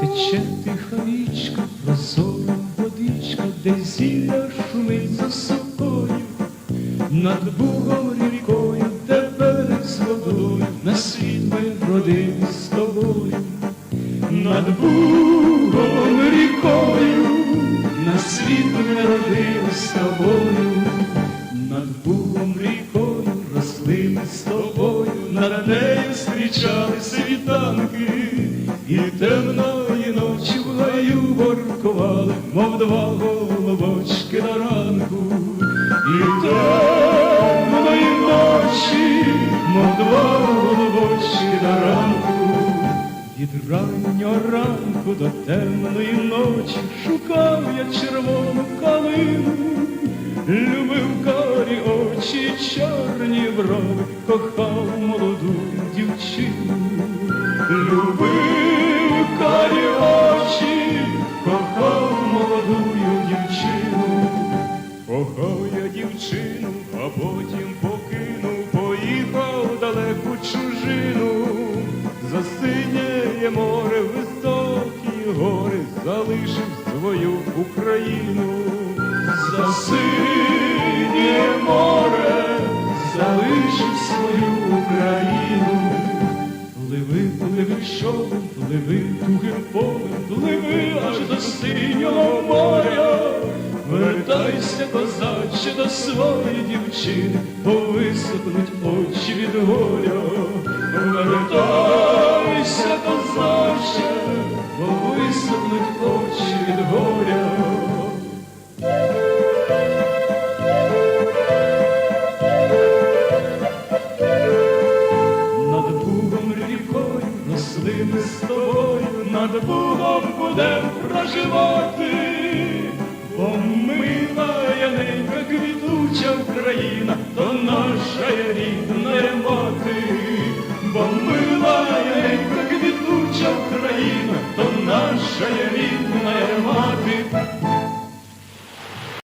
Тече тиха річка, прозора водичка, де зілля шумить за собою, над Бугом рікою, де берег з водою, на світ ми родились з тобою, над Бугом рікою, на світ ми родились з тобою, над Бугом рікою росли ми з тобою, над нею зустрічали світанки, і темної мов два головочки на ранку, і темної ночі, мов два головочки на ранку. Від раннього ранку до темної ночі шукав я червону калину, любив карі очі, чорні брови, кохав молоду дівчину, любив кохав я дівчину, а потім покинув, поїхав далеку чужину. Засиняє море, високі гори, залишив свою Україну. Засиняє море, залишив свою Україну. Пливи, пливи, човен, пливи тугим полем, пливи аж до синього. Вертайся, козаче, до своєї дівчини, повисохнуть очі від горя. Вертайся, козаче, повисохнуть очі від горя. Над Бугом рікою росли ми з тобою, над Бугом будем проживати, Украина, то наша рідна мати, бо милая і квітуча Україна, то наша рідна мати.